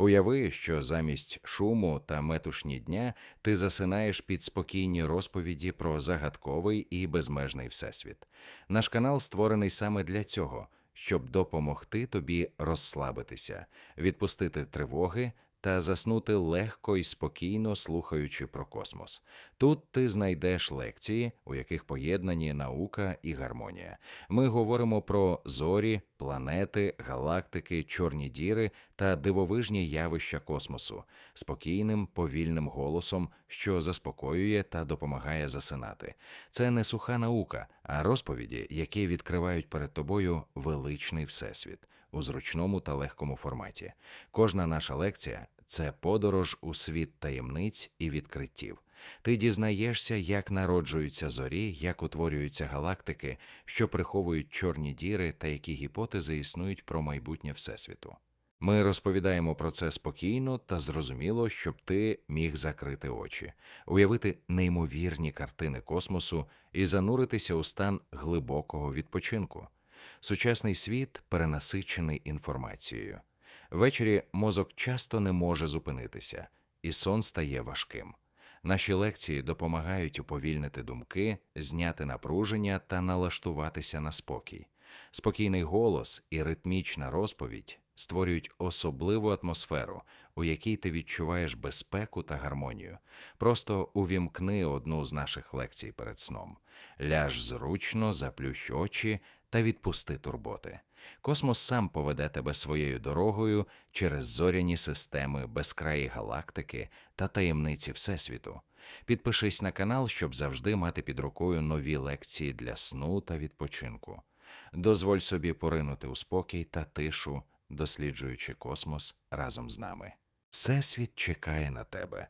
Уяви, що замість шуму та метушні дня ти засинаєш під спокійні розповіді про загадковий і безмежний всесвіт. Наш канал створений саме для цього, щоб допомогти тобі розслабитися, відпустити тривоги та заснути легко і спокійно слухаючи про космос. Тут ти знайдеш лекції, у яких поєднані наука і гармонія. Ми говоримо про зорі, планети, галактики, чорні діри та дивовижні явища космосу спокійним, повільним голосом, що заспокоює та допомагає засинати. Це не суха наука, а розповіді, які відкривають перед тобою величний всесвіт у зручному та легкому форматі. Кожна наша лекція це подорож у світ таємниць і відкриттів. Ти дізнаєшся, як народжуються зорі, як утворюються галактики, що приховують чорні діри та які гіпотези існують про майбутнє Всесвіту. Ми розповідаємо про це спокійно та зрозуміло, щоб ти міг закрити очі, уявити неймовірні картини космосу і зануритися у стан глибокого відпочинку. Сучасний світ перенасичений інформацією. Ввечері мозок часто не може зупинитися, і сон стає важким. Наші лекції допомагають уповільнити думки, зняти напруження та налаштуватися на спокій. Спокійний голос і ритмічна розповідь створюють особливу атмосферу, у якій ти відчуваєш безпеку та гармонію. Просто увімкни одну з наших лекцій перед сном, ляж зручно, заплющ очі та відпусти турботи. Космос сам поведе тебе своєю дорогою через зоряні системи, безкраї галактики та таємниці Всесвіту. Підпишись на канал, щоб завжди мати під рукою нові лекції для сну та відпочинку. Дозволь собі поринути у спокій та тишу, досліджуючи космос разом з нами. Всесвіт чекає на тебе,